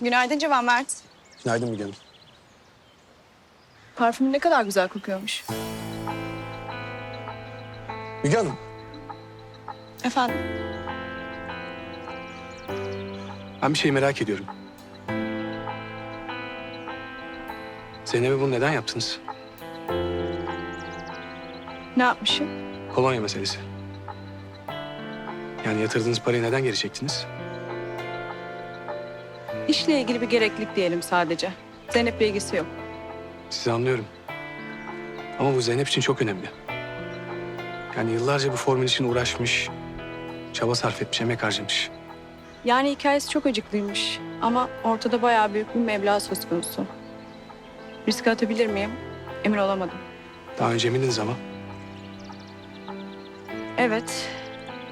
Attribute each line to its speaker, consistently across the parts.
Speaker 1: Günaydın Civan Mert.
Speaker 2: Günaydın Müge Hanım.
Speaker 1: Parfümün ne kadar güzel kokuyormuş.
Speaker 2: Müge Hanım,
Speaker 1: Efendim?
Speaker 2: ben bir şey merak ediyorum. Zeynep'e bunu neden yaptınız?
Speaker 1: Ne yapmışım?
Speaker 2: Kolonya meselesi. Yani yatırdığınız parayı neden geri çektiniz?
Speaker 1: İşle ilgili bir gereklilik diyelim sadece. Zeynep'le ilgisi yok.
Speaker 2: Sizi anlıyorum. Ama bu Zeynep için çok önemli. Yani yıllarca bu formül için uğraşmış, çaba sarf etmiş, emek harcamış.
Speaker 1: Yani hikayesi çok acıklıymış. Ama ortada bayağı büyük bir meblağ söz konusu. Riske atabilir miyim? Emin olamadım.
Speaker 2: Daha önce emindiniz ama.
Speaker 1: Evet.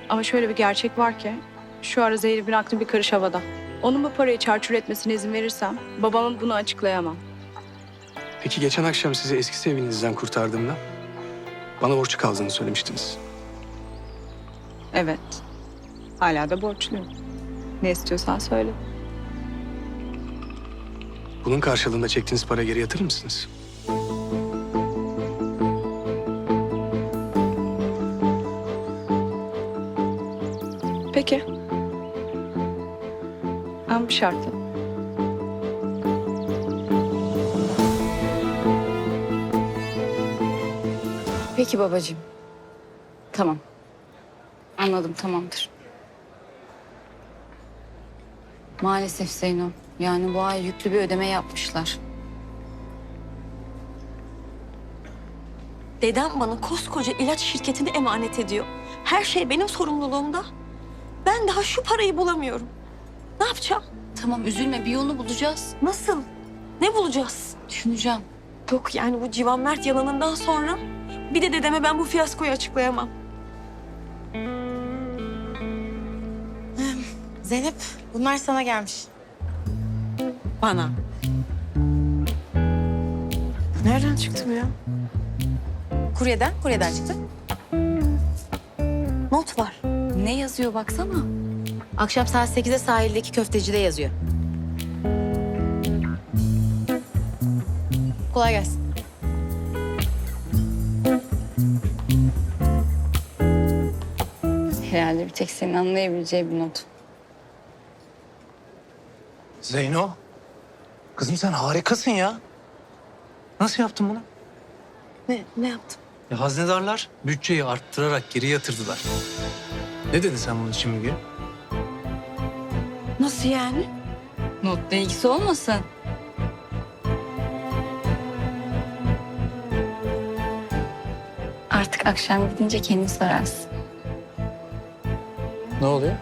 Speaker 1: Ama şöyle bir gerçek var ki... ...şu ara Zeynep'in aklı bir karış havada. Onun bu parayı çarçur etmesine izin verirsem... ...babama bunu açıklayamam.
Speaker 2: Peki geçen akşam sizi eski sevgilinizden kurtardığımda... ...bana borçlu kaldığını söylemiştiniz.
Speaker 1: Evet. Hala da borçluyum. Ne istiyorsan söyle.
Speaker 2: Bunun karşılığında çektiğiniz parayı geri yatırır mısınız?
Speaker 1: Peki. Bir şartla.
Speaker 3: Peki babacığım. Tamam. Anladım tamamdır. Maalesef Zeyno. Yani bu ay yüklü bir ödeme yapmışlar.
Speaker 4: Dedem bana koskoca ilaç şirketini emanet ediyor. Her şey benim sorumluluğumda. Ben daha şu parayı bulamıyorum. Ne yapacağım?
Speaker 3: Tamam üzülme bir yolunu bulacağız.
Speaker 4: Nasıl? Ne bulacağız?
Speaker 3: Düşüneceğim.
Speaker 4: Yok yani bu Civan Mert yalanından sonra bir de dedeme ben bu fiyaskoyu açıklayamam.
Speaker 5: Zeynep, bunlar sana gelmiş.
Speaker 4: Bana. Nereden çıktı bu ya?
Speaker 5: Kuryeden, kuryeden çıktı.
Speaker 4: Not var.
Speaker 3: Ne yazıyor baksana.
Speaker 5: Akşam saat 8'de sahildeki köftecide yazıyor. Kolay gelsin.
Speaker 3: Herhalde bir tek senin anlayabileceği bir not.
Speaker 6: Zeyno. Kızım sen harikasın ya. Nasıl yaptın bunu?
Speaker 4: Ne, ne yaptım?
Speaker 6: Ya haznedarlar bütçeyi arttırarak geri yatırdılar. Ne dedin sen bunun için Müge?
Speaker 4: Nasıl yani?
Speaker 3: Notla ilgisi olmasın? Artık akşam gidince kendin sorarsın.
Speaker 6: Ne oluyor?